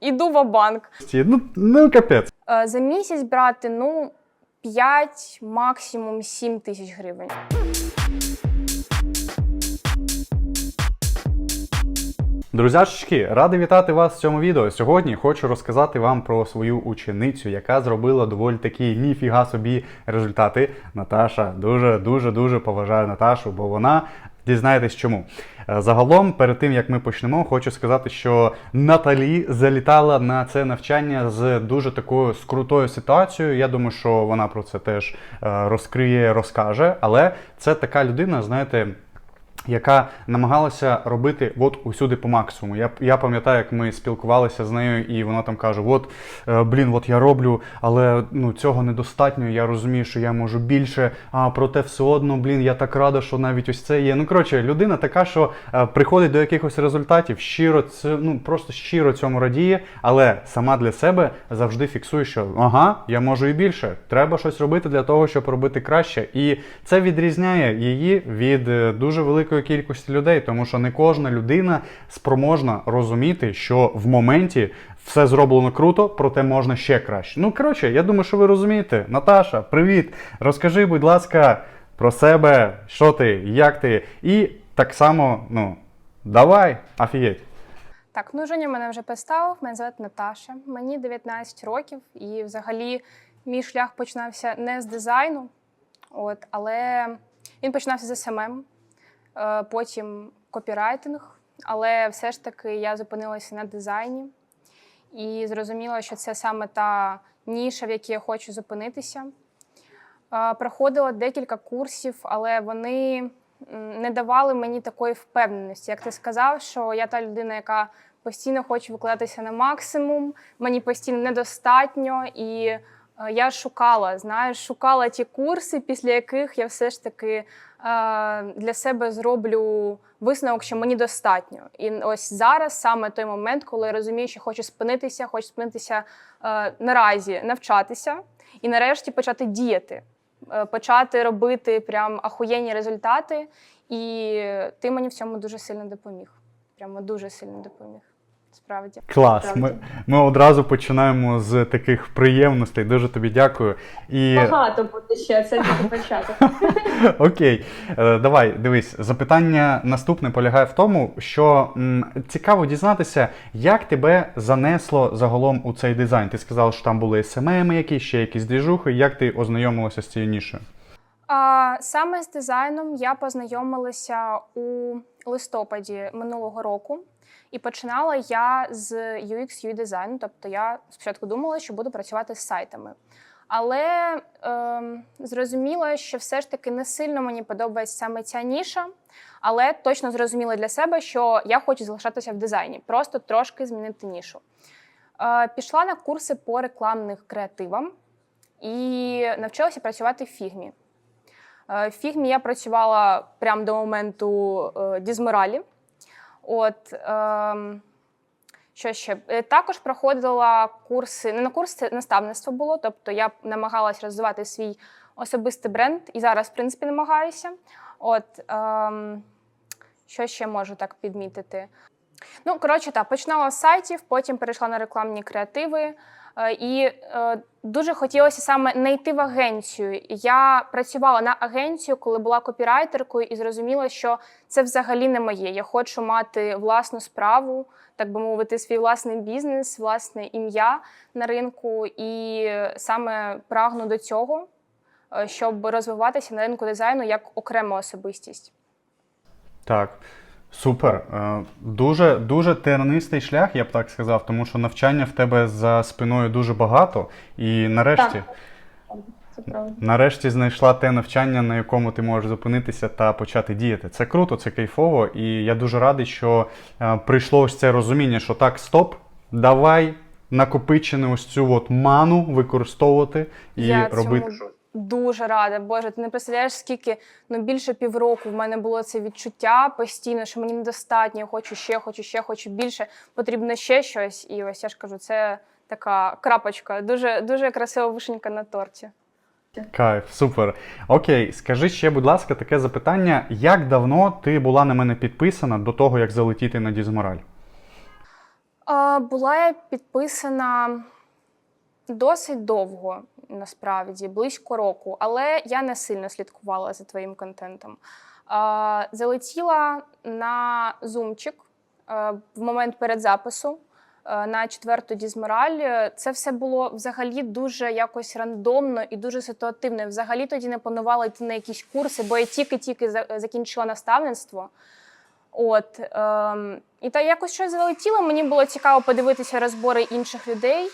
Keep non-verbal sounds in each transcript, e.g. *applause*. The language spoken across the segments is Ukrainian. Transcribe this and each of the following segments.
іду в банк. Ну, ну капець. Е, За місяць брати ну 5, максимум 7 тисяч гривень. Друзяшечки, радий вітати вас в цьому відео. Сьогодні хочу розказати вам про свою ученицю, яка зробила доволі такі ніфіга собі результати. Наташа дуже дуже дуже поважаю Наташу, бо вона дізнаєтесь чому. Е, Загалом, перед тим як ми почнемо, хочу сказати, що Наталі залітала на це навчання з дуже такою скрутою ситуацією. Я думаю, що вона про це теж е, розкриє, розкаже. Але це така людина, знаєте яка намагалася робити от усюди по максимуму. Я, я пам'ятаю, як ми спілкувалися з нею, і вона там каже: От, е, блін, от я роблю, але ну, цього недостатньо. Я розумію, що я можу більше, а проте все одно, блін, я так рада, що навіть ось це є. Ну, коротше, людина така, що е, приходить до якихось результатів, щиро це, ну просто щиро цьому радіє, але сама для себе завжди фіксує, що ага, я можу і більше. Треба щось робити для того, щоб робити краще. І це відрізняє її від е, дуже великої кількості людей, тому що не кожна людина спроможна розуміти, що в моменті все зроблено круто, проте можна ще краще. Ну коротше, я думаю, що ви розумієте. Наташа, привіт! Розкажи, будь ласка, про себе, що ти, як ти, і так само, ну, давай, афієть. Так, ну Женя мене вже представив. Мене звати Наташа. Мені 19 років, і взагалі мій шлях починався не з дизайну, от, але він починався з СММ, потім копірайтинг. Але все ж таки я зупинилася на дизайні і зрозуміла, що це саме та ніша, в якій я хочу зупинитися. Е, Проходила декілька курсів, але вони не давали мені такої впевненості. Як ти сказав, що я та людина, яка постійно хоче викладатися на максимум, мені постійно недостатньо, і е, я шукала, знаєш, шукала ті курси, після яких я все ж таки е, для себе зроблю висновок, що мені достатньо. І ось зараз саме той момент, коли я розумію, що хочу спинитися, хочу спинитися е, наразі, навчатися і нарешті почати діяти, е, почати робити прям ахуєнні результати. І ти мені в цьому дуже сильно допоміг. Прямо дуже сильно допоміг. Справді. Клас. Ми, ми одразу починаємо з таких приємностей. Дуже тобі дякую. І Багато буде ще, це тільки *laughs* початок. Окей, Е, давай дивись. Запитання наступне полягає в тому, що м, цікаво дізнатися, як тебе занесло загалом у цей дизайн. Ти сказав, що там були СММ якісь, ще якісь двіжухи. Як ти ознайомилася з цією нішою? А, саме з дизайном я познайомилася у листопаді минулого року. І починала я з UX UI дизайну. Тобто я спочатку думала, що буду працювати з сайтами. Але ем, зрозуміла, що все ж таки не сильно мені подобається саме ця ніша, але точно зрозуміла для себе, що я хочу залишатися в дизайні, просто трошки змінити нішу. Е, пішла на курси по рекламних креативам і навчилася працювати в фігмі. Е, В фігмі я працювала прямо до моменту е, дізморалі. От, ем, що ще? Е, Також проходила курси, не на курс, це наставництво було, тобто я намагалась розвивати свій особистий бренд і зараз, в принципі, намагаюся. От, ем, що ще можу так підмітити? Ну, коротше, так, починала з сайтів, потім перейшла на рекламні креативи. Е, І е, дуже хотілося саме не йти в агенцію. Я працювала на агенцію, коли була копірайтеркою, і зрозуміла, що це взагалі не моє. Я хочу мати власну справу, так би мовити, свій власний бізнес, власне ім'я на ринку. І саме прагну до цього, е, щоб розвиватися на ринку дизайну як окрема особистість. Так. Супер. Е, Дуже дуже тернистий шлях, я б так сказав, тому що навчання в тебе за спиною дуже багато. І нарешті, Так. Нарешті знайшла те навчання, на якому ти можеш зупинитися та почати діяти. Це круто, це кайфово. І я дуже радий, що е, прийшло ось це розуміння, що так, стоп, давай накопичену ось цю от ману використовувати і я робити. цьому дуже рада. Боже, ти не представляєш, скільки ну більше півроку в мене було це відчуття постійно, що мені недостатньо, я хочу ще, хочу ще, хочу більше, потрібно ще щось. І ось я ж кажу, це така крапочка, дуже дуже красива вишенька на торті. Кайф, супер. Окей, скажи ще, будь ласка, таке запитання: як давно ти була на мене підписана до того, як залетіти на Дізмораль? Була я підписана досить довго, насправді, близько року, але я не сильно слідкувала за твоїм контентом. А, залетіла на зумчик е, в момент передзапису е, на четверту дізмораль. Е, Це все було взагалі дуже якось рандомно і дуже ситуативно. Взагалі тоді не планувала йти на якісь курси, бо я тільки-тільки за- закінчила наставництво. От ем, і та якось щось залетіло. Мені було цікаво подивитися розбори інших людей.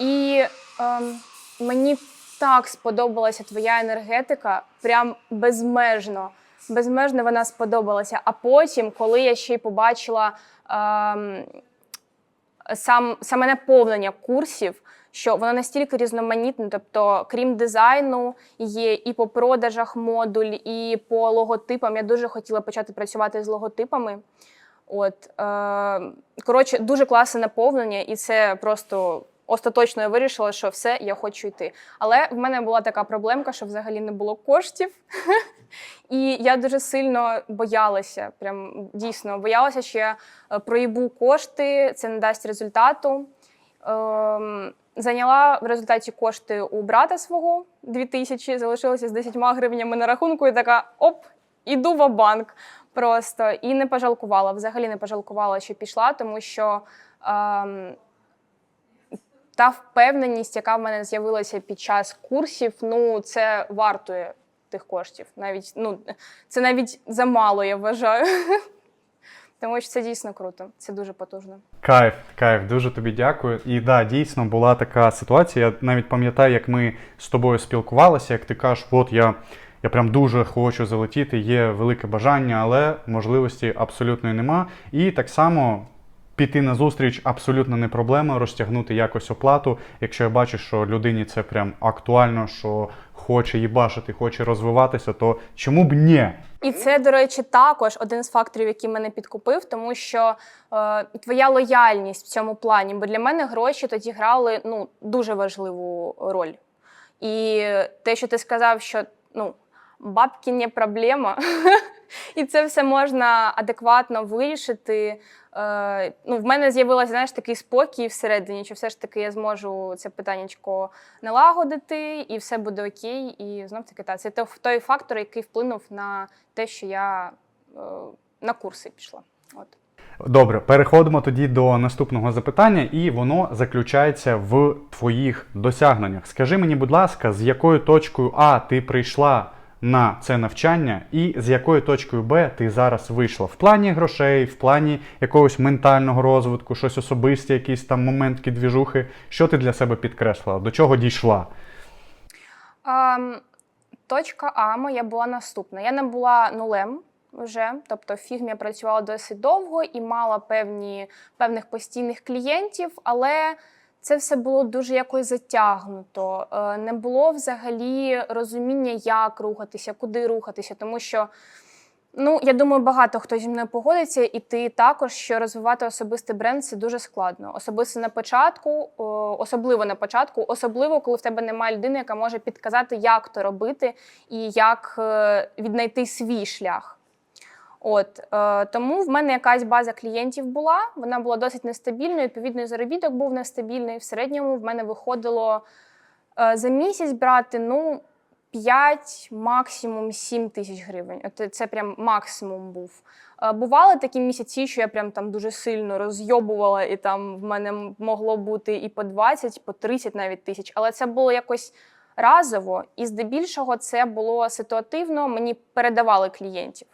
І ем, мені так сподобалася твоя енергетика, прям безмежно. Безмежно вона сподобалася. А потім, коли я ще й побачила ем, сам, саме наповнення курсів, що воно настільки різноманітне, тобто, крім дизайну, є і по продажах модуль, і по логотипам. Я дуже хотіла почати працювати з логотипами. От, е, коротше, дуже класне наповнення, і це просто остаточно я вирішила, що все, я хочу йти. Але в мене була така проблемка, що взагалі не було коштів. *laughs* І я дуже сильно боялася, прям дійсно боялася, що я е, проїбу кошти, це не дасть результату. Ем, зайняла в результаті кошти у брата свого 2000, залишилася з 10 гривнями на рахунку, і така оп, іду в банк просто. І не пожалкувала, взагалі не пожалкувала, що пішла, тому що ем, та впевненість, яка в мене з'явилася під час курсів, ну це вартує тих коштів. Навіть ну це навіть замало, я вважаю. *laughs* Тому що це дійсно круто, це дуже потужно. Кайф, кайф, дуже тобі дякую. І да, дійсно була така ситуація. Я навіть пам'ятаю, як ми з тобою спілкувалися, як ти кажеш, от я, я прям дуже хочу залетіти, є велике бажання, але можливості абсолютно нема. І так само. Піти на зустріч абсолютно не проблема, розтягнути якось оплату. Якщо я бачу, що людині це прям актуально, що хоче їбашити, хоче розвиватися, то чому б ні? І це, до речі, також один з факторів, який мене підкупив, тому що е, твоя лояльність в цьому плані, бо для мене гроші тоді грали ну, дуже важливу роль. І те, що ти сказав, що ну, бабки не проблема, *laughs* і це все можна адекватно вирішити. Е, ну, в мене з'явилося знаєш, такий спокій всередині, що все ж таки я зможу це питаннячко налагодити, і все буде окей. І знов таки та це той фактор, який вплинув на те, що я е, на курси пішла. От. Добре, переходимо тоді до наступного запитання, і воно заключається в твоїх досягненнях. Скажи мені, будь ласка, з якою точкою А ти прийшла на це навчання, і з якою точкою Б ти зараз вийшла? В плані грошей, в плані якогось ментального розвитку, щось особисте, якісь там моментки, двіжухи. Що ти для себе підкреслила? До чого дійшла? Ем, точка А моя була наступна. Я не була нулем вже, тобто в фігмі я працювала досить довго і мала певні, певних постійних клієнтів, але це все було дуже якось затягнуто. Е, Не було взагалі розуміння, як рухатися, куди рухатися, тому що. Ну, я думаю, багато хто зі мною погодиться, і ти також, що розвивати особистий бренд це дуже складно. Особисто на початку, особливо на початку, особливо коли в тебе немає людини, яка може підказати, як то робити і як е, віднайти свій шлях. От е, тому в мене якась база клієнтів була. Вона була досить нестабільною. Відповідно, заробіток був нестабільний. В середньому в мене виходило е, за місяць брати ну 5, максимум 7 тисяч гривень. От це прям максимум був. Е, Бували такі місяці, що я прям там дуже сильно розйобувала, і там в мене могло бути і по 20, і по 30 навіть тисяч. Але це було якось разово, і здебільшого це було ситуативно. Мені передавали клієнтів.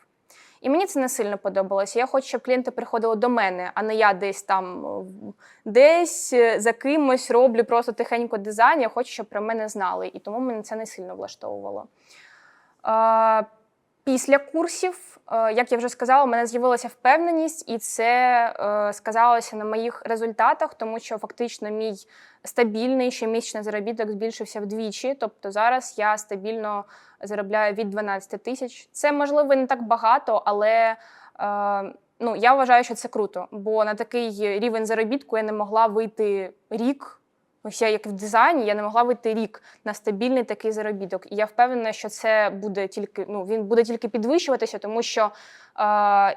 І мені це не сильно подобалося. Я хочу, щоб клієнти приходили до мене, а не я десь там е, десь е, за кимось роблю просто тихенько дизайн. Я хочу, щоб про мене знали. І тому мене це не сильно влаштовувало. Після курсів, е, як я вже сказала, у мене з'явилася впевненість, і це е, сказалося на моїх результатах, тому що фактично мій стабільний щомісячний заробіток збільшився вдвічі. Тобто зараз я стабільно заробляю від 12 тисяч. Це можливо не так багато, але е, ну, я вважаю, що це круто, бо на такий рівень заробітку я не могла вийти рік Я як в дизайні, я не могла вийти рік на стабільний такий заробіток. І я впевнена, що це буде тільки ну він буде тільки підвищуватися, тому що е,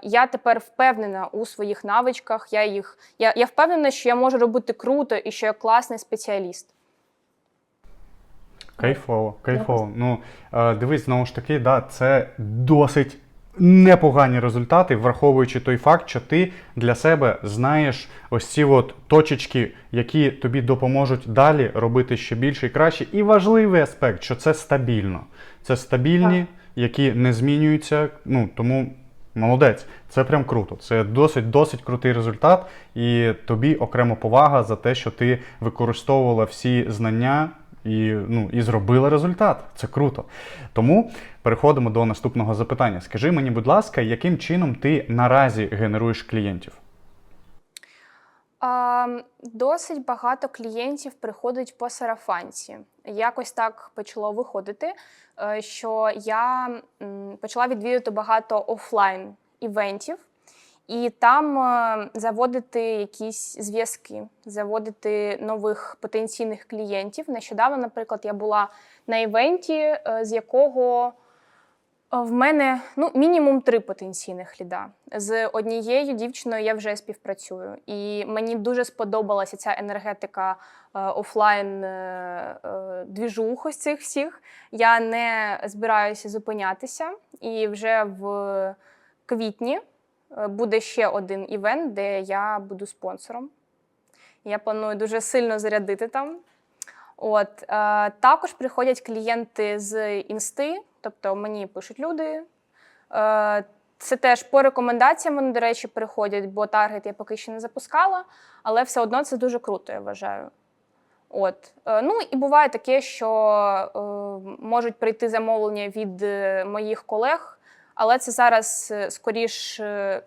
я тепер впевнена у своїх навичках. Я їх я, я впевнена, що я можу робити круто і що я класний спеціаліст. Кайфово, кайфово. Ну, е, дивись, знову ж таки, да, це досить непогані результати, враховуючи той факт, що ти для себе знаєш ось ці от точечки, які тобі допоможуть далі робити ще більше і краще. І важливий аспект, що це стабільно. Це стабільні, які не змінюються. Ну, тому молодець, це прям круто. Це досить досить крутий результат. І тобі окремо повага за те, що ти використовувала всі знання і, ну, і зробила результат. Це круто. Тому переходимо до наступного запитання. Скажи мені, будь ласка, яким чином ти наразі генеруєш клієнтів? Досить багато клієнтів приходить по сарафанці. Якось так почало виходити, е, що я почала відвідувати багато офлайн івентів, і там е, заводити якісь зв'язки, заводити нових потенційних клієнтів. Нещодавно, наприклад, я була на івенті, е, з якого Е, В мене ну мінімум три потенційних ліда. З однією дівчиною я вже співпрацюю, і мені дуже сподобалася ця енергетика офлайн двіжух ось цих всіх. Я не збираюся зупинятися, і вже в квітні буде ще один івент, де я буду спонсором. Я планую дуже сильно зарядити там. От, е, також приходять клієнти з інсти, тобто мені пишуть люди. Е, це теж по рекомендаціям вони, до речі, приходять, бо таргет я поки що не запускала, але все одно це дуже круто, я вважаю. От. Е, ну і буває таке, що е, можуть прийти замовлення від е, моїх колег, але це зараз е, скоріш е,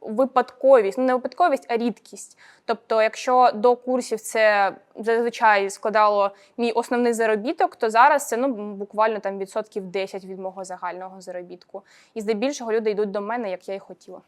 випадковість, ну не випадковість, а рідкість. Тобто, якщо до курсів це зазвичай складало мій основний заробіток, то зараз це ну буквально там відсотків 10 від мого загального заробітку. І здебільшого люди йдуть до мене, як я і хотіла.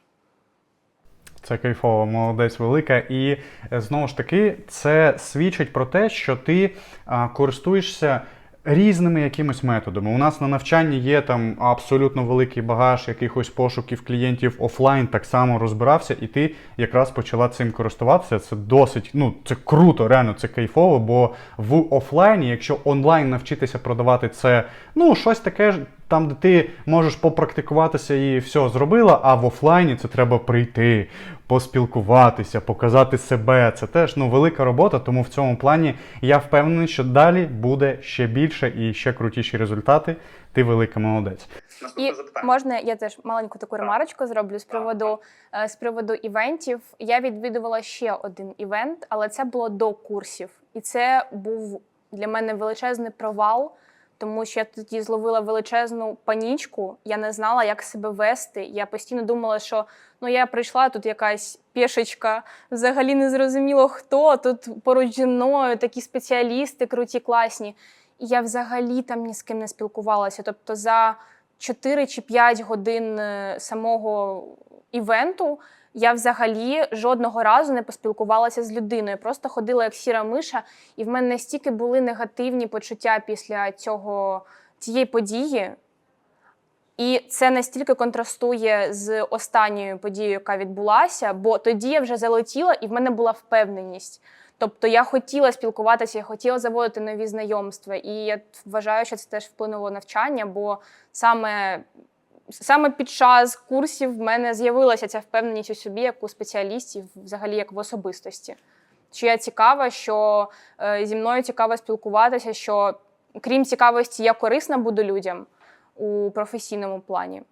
Це кайфово, молодець велика. І е, знову ж таки, це свідчить про те, що ти а, користуєшся різними якимись методами. У нас на навчанні є там абсолютно великий багаж якихось пошуків клієнтів офлайн, так само розбирався, і ти якраз почала цим користуватися. Це досить, ну це круто, реально це кайфово. Бо в офлайні, якщо онлайн навчитися продавати це, ну щось таке ж. Там, де ти можеш попрактикуватися і все зробила, а в офлайні це треба прийти, поспілкуватися, показати себе. Це теж ну, велика робота, тому в цьому плані я впевнений, що далі буде ще більше і ще крутіші результати. Ти велика молодець. І можна я теж маленьку таку ремарочку зроблю з приводу е, з приводу івентів. Я відвідувала ще один івент, але це було до курсів, і це був для мене величезний провал. Тому що я тоді зловила величезну панічку, я не знала, як себе вести. Я постійно думала, що ну я прийшла тут якась пішечка, взагалі не зрозуміло хто. Тут поруч зі мною такі спеціалісти, круті, класні. І я взагалі там ні з ким не спілкувалася. Тобто за 4 чи 5 годин е, самого івенту я взагалі жодного разу не поспілкувалася з людиною. Просто ходила як сіра миша, і в мене настільки були негативні почуття після цього цієї події. І це настільки контрастує з останньою подією, яка відбулася, бо тоді я вже залетіла, і в мене була впевненість. Тобто я хотіла спілкуватися, я хотіла заводити нові знайомства. І я вважаю, що це теж вплинуло навчання, бо саме, саме під час курсів в мене з'явилася ця впевненість у собі, як у спеціалістів, взагалі як в особистості. Що я цікава, що е, зі мною цікаво спілкуватися, що крім цікавості, я корисна буду людям у професійному плані.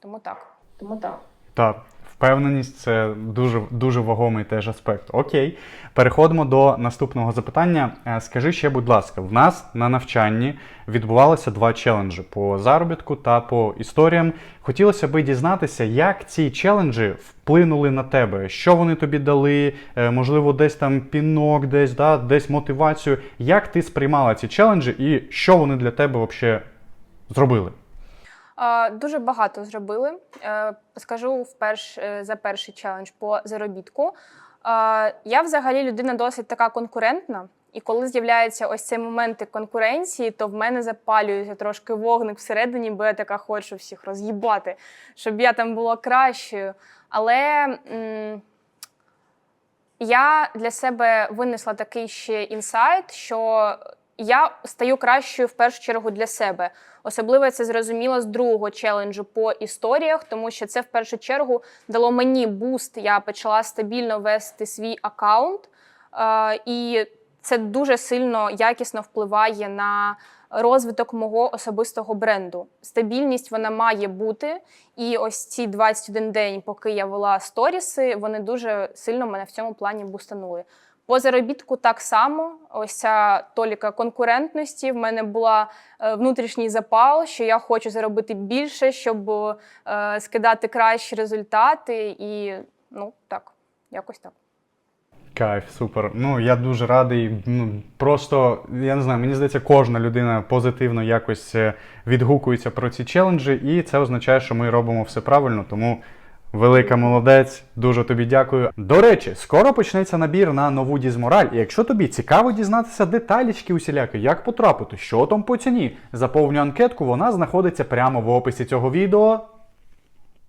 Тому так. Тому так. Так, впевненість це дуже дуже вагомий теж аспект. Окей, переходимо до наступного запитання. Е, Скажи ще, будь ласка, в нас на навчанні відбувалося два челенджі по заробітку та по історіям. Хотілося би дізнатися, як ці челенджі вплинули на тебе, що вони тобі дали, е, можливо, десь там пінок, десь да, десь мотивацію. Як ти сприймала ці челенджі і що вони для тебе взагалі зробили? Дуже багато зробили. Е, Скажу вперш е, за перший челендж по заробітку. Я взагалі людина досить така конкурентна, І коли з'являється ось цей момент конкуренції, то в мене запалюється трошки вогник всередині, бо я така хочу всіх роз'їбати, щоб я там була кращою. Але м, я для себе винесла такий ще інсайт, що я стаю кращою в першу чергу для себе. Особливо це зрозуміло з другого челенджу по історіях, тому що це в першу чергу дало мені буст. Я почала стабільно вести свій аккаунт, е, і це дуже сильно якісно впливає на розвиток мого особистого бренду. Стабільність вона має бути. І ось ці 21 день, поки я вела сторіси, вони дуже сильно мене в цьому плані бустанули. По заробітку так само, ось ця толіка конкурентності. В мене була е, внутрішній запал, що я хочу заробити більше, щоб е, скидати кращі результати. І ну так, якось так. Кайф, супер. Ну я дуже радий. Ну просто я не знаю, мені здається, кожна людина позитивно якось е, відгукується про ці челенджі, і це означає, що ми робимо все правильно. Тому велика молодець, дуже тобі дякую. До речі, скоро почнеться набір на нову дізмораль. І якщо тобі цікаво дізнатися деталічки усіляки, як потрапити, що там по ціні, заповню анкетку, вона знаходиться прямо в описі цього відео.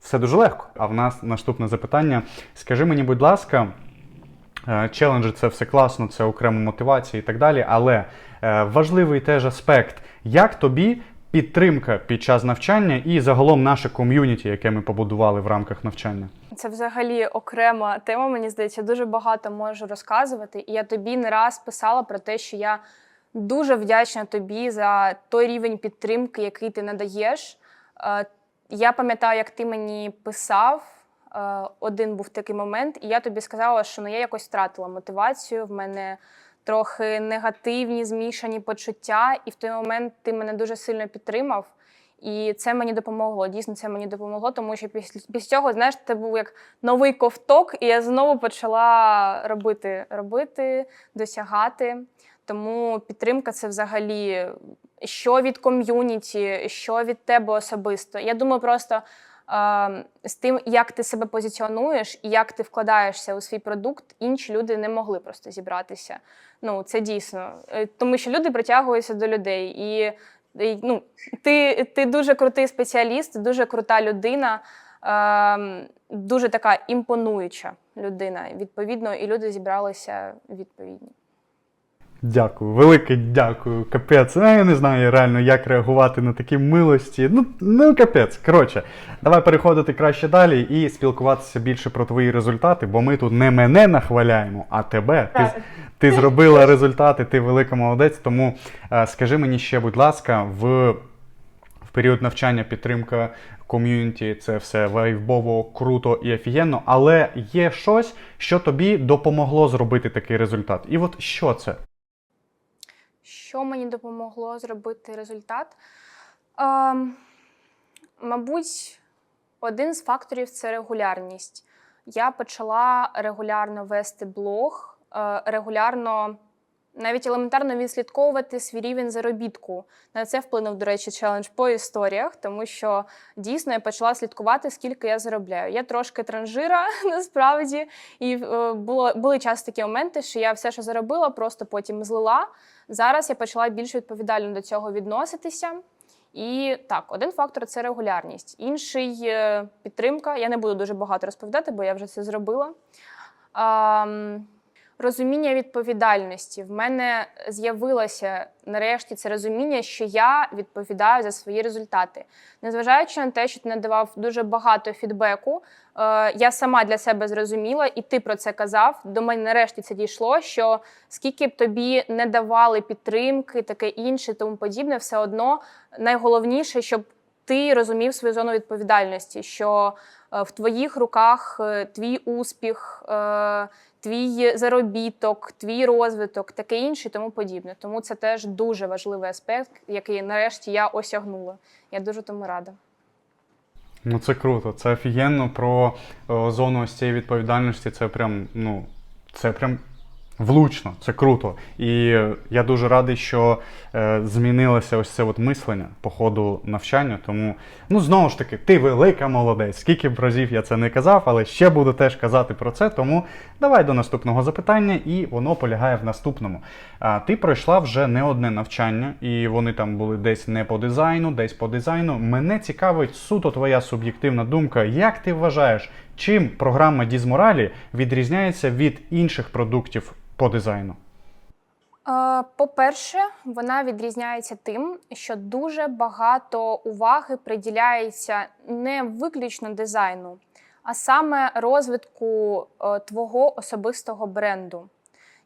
Все дуже легко. А в нас наступне запитання. Скажи мені, будь ласка. Е, Челенджі це все класно, це окрема мотивація і так далі. Але е, важливий теж аспект, як тобі підтримка під час навчання і загалом наше ком'юніті, яке ми побудували в рамках навчання. Це взагалі окрема тема. Мені здається, дуже багато можу розказувати. І я тобі не раз писала про те, що я дуже вдячна тобі за той рівень підтримки, який ти надаєш. Е, Я пам'ятаю, як ти мені писав. е, Один був такий момент, і я тобі сказала, що ну я якось втратила мотивацію. В мене трохи негативні, змішані почуття, і в той момент ти мене дуже сильно підтримав. І це мені допомогло. Дійсно, це мені допомогло, тому що після, після цього, знаєш, це був як новий ковток, і я знову почала робити, робити, досягати. Тому підтримка це взагалі що від ком'юніті, що від тебе особисто. Я думаю, просто з тим, як ти себе позиціонуєш і як ти вкладаєшся у свій продукт, інші люди не могли просто зібратися. Ну, це дійсно. Е, Тому що люди притягуються до людей. І ну, ти, ти дуже крутий спеціаліст, дуже крута людина, е, дуже така імпонуюча людина. Відповідно, і люди зібралися відповідні. Дякую, велике дякую. Капець. Ну, я не знаю реально, як реагувати на такі милості. Ну, ну капець. Коротше, давай переходити краще далі і спілкуватися більше про твої результати, бо ми тут не мене нахваляємо, а тебе. Ти, ти зробила результати, ти велика молодець. Тому е, скажи мені ще, будь ласка, в, в період навчання підтримка ком'юніті це все вайбово, круто і офігенно, але є щось, що тобі допомогло зробити такий результат. І от що це? Що мені допомогло зробити результат? Ем, мабуть, один з факторів це регулярність. Я почала регулярно вести блог, е, регулярно, навіть елементарно відслідковувати свій рівень заробітку. На це вплинув, до речі, челендж по історіях, тому що дійсно я почала слідкувати, скільки я заробляю. Я трошки транжира *laughs* насправді, і е, було, були часто такі моменти, що я все, що заробила, просто потім злила. Зараз я почала більш відповідально до цього відноситися. І так, один фактор це регулярність. Інший е, підтримка. Я не буду дуже багато розповідати, бо я вже це зробила. Розуміння відповідальності. В мене з'явилося нарешті це розуміння, що я відповідаю за свої результати. Незважаючи на те, що ти надавав дуже багато фідбеку, е, я сама для себе зрозуміла, і ти про це казав. До мене нарешті це дійшло. Що скільки б тобі не давали підтримки, таке інше, тому подібне, все одно найголовніше, щоб ти розумів свою зону відповідальності, що в твоїх руках е, твій успіх, е, твій заробіток, твій розвиток, таке інше, і тому подібне. Тому це теж дуже важливий аспект, який нарешті я осягнула. Я дуже тому рада. Ну, це круто, це офігенно про о, зону ось цієї відповідальності. Це прям, ну, це прям влучно, це круто. І я дуже радий, що е, змінилося ось це от мислення по ходу навчання. Тому, ну знову ж таки, ти велика молодець. Скільки б разів я це не казав, але ще буду теж казати про це. Тому давай до наступного запитання, і воно полягає в наступному. А, ти пройшла вже не одне навчання, і вони там були десь не по дизайну, десь по дизайну. Мене цікавить суто твоя суб'єктивна думка. Як ти вважаєш, чим програма Дізморалі відрізняється від інших продуктів по дизайну? По-перше, вона відрізняється тим, що дуже багато уваги приділяється не виключно дизайну, а саме розвитку е, твого особистого бренду.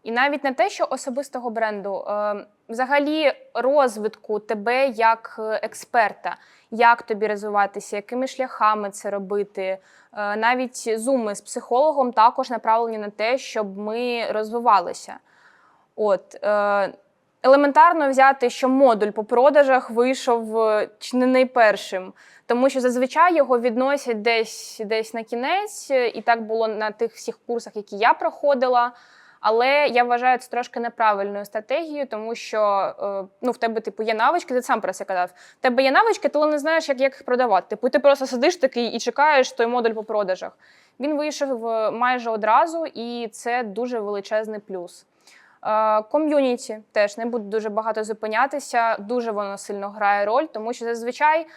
І навіть не те, що особистого бренду, е, взагалі розвитку тебе як е, експерта, як тобі розвиватися, якими шляхами це робити. Е, Навіть зуми з психологом також направлені на те, щоб ми розвивалися. От, е, елементарно взяти, що модуль по продажах вийшов чи не найпершим, тому що зазвичай його відносять десь, десь на кінець, і так було на тих всіх курсах, які я проходила. Але я вважаю це трошки неправильною стратегією, тому що е, ну, в тебе типу, є навички, ти сам про це казав. В тебе є навички, ти не знаєш, як, їх продавати. Типу, ти просто сидиш такий і чекаєш той модуль по продажах. Він вийшов е, майже одразу, і це дуже величезний плюс. Е, Ком'юніті теж не буду дуже багато зупинятися. Дуже воно сильно грає роль, тому що зазвичай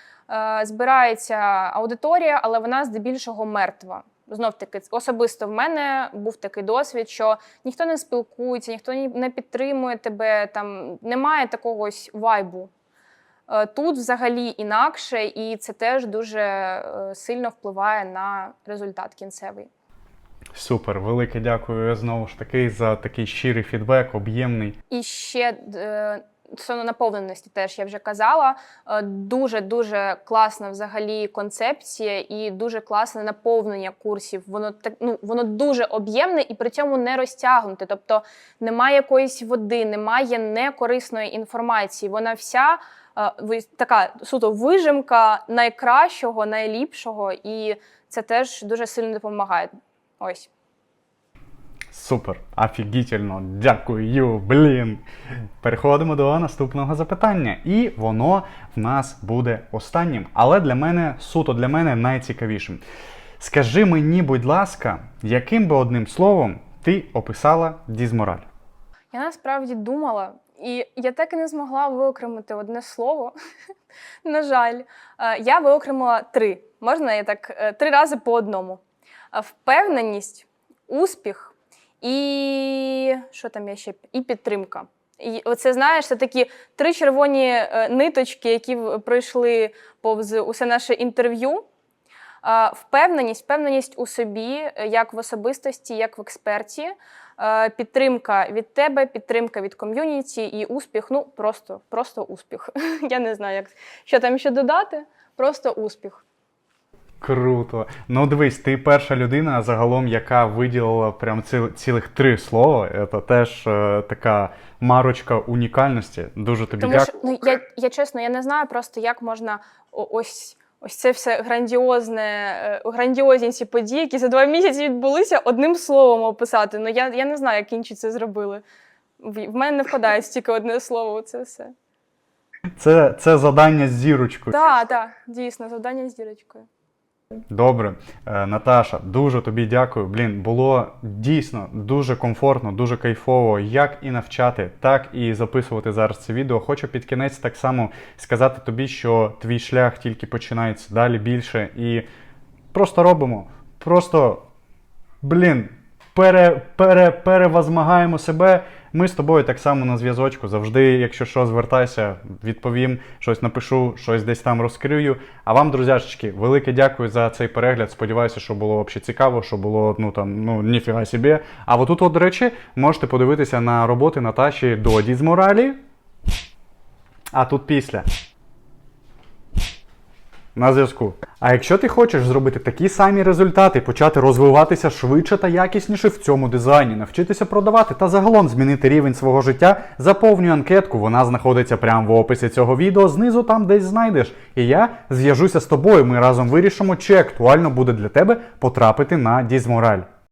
збирається аудиторія, але вона здебільшого мертва. Знов таки, особисто в мене був такий досвід, що ніхто не спілкується, ніхто не підтримує тебе, там немає такогось вайбу. Е, Тут взагалі інакше, і це теж дуже е, сильно впливає на результат кінцевий. Супер, велике дякую знову ж таки за такий щирий фідбек, об'ємний. І ще е, стосовно наповненості, теж я вже казала. е, Дуже дуже класна взагалі концепція і дуже класне наповнення курсів. Воно так ну воно дуже об'ємне і при цьому не розтягнуте. Тобто немає якоїсь води, немає некорисної інформації. Вона вся е, така суто вижимка найкращого, найліпшого, і це теж дуже сильно допомагає. Ось. Супер, офігітельно, дякую, блін. Переходимо до наступного запитання, і воно в нас буде останнім, але для мене, суто для мене, найцікавішим. Скажи мені, будь ласка, яким би одним словом ти описала дізмораль? Я насправді думала, і я так і не змогла виокремити одне слово. *laughs* На жаль, Е, я виокремила три. Можна я так е, три рази по одному: Е, впевненість, успіх і що там я ще і підтримка. І оце знаєш, це такі три червоні е, ниточки, які пройшли повз усе наше інтерв'ю. Впевненість, впевненість у собі, е, як в особистості, як в експерті. Е, Підтримка від тебе, підтримка від ком'юніті і успіх. Ну просто, просто успіх. *laughs* Я не знаю, як що там ще додати. Просто успіх. Круто. Ну дивись, ти перша людина загалом, яка виділила прям ціл- цілих три слова. Це теж е, така марочка унікальності. Дуже тобі Тому дякую. що ну я, я чесно, я не знаю просто, як можна о- ось. Ось це все грандіозне, е, грандіозні ці події, які за два місяці відбулися, одним словом описати. Ну я, я не знаю, як інші це зробили. В, в мене не впадає стільки одне слово. Це все. Це, це завдання з зірочкою. Так, так, дійсно, завдання з дірочкою. Добре, Е, Наташа, дуже тобі дякую. Блін, було дійсно дуже комфортно, дуже кайфово, як і навчати, так і записувати зараз це відео. Хочу під кінець так само сказати тобі, що твій шлях тільки починається далі більше. І просто робимо. Просто, блін, пере, пере, перевозмагаємо себе. Ми з тобою так само на зв'язочку. Завжди, якщо що, звертайся, відповім, щось напишу, щось десь там розкрию. А вам, друзяшечки, велике дякую за цей перегляд. Сподіваюся, що було взагалі цікаво, що було ну там ну ніфіга собі. А отут, от, до речі, можете подивитися на роботи Наташі до Дізморалі. А тут після. На зв'язку. А якщо ти хочеш зробити такі самі результати, почати розвиватися швидше та якісніше в цьому дизайні, навчитися продавати та загалом змінити рівень свого життя, заповнюй анкетку. Вона знаходиться прямо в описі цього відео. Знизу там десь знайдеш. І я зв'яжуся з тобою. Ми разом вирішимо, чи актуально буде для тебе потрапити на Дізмораль.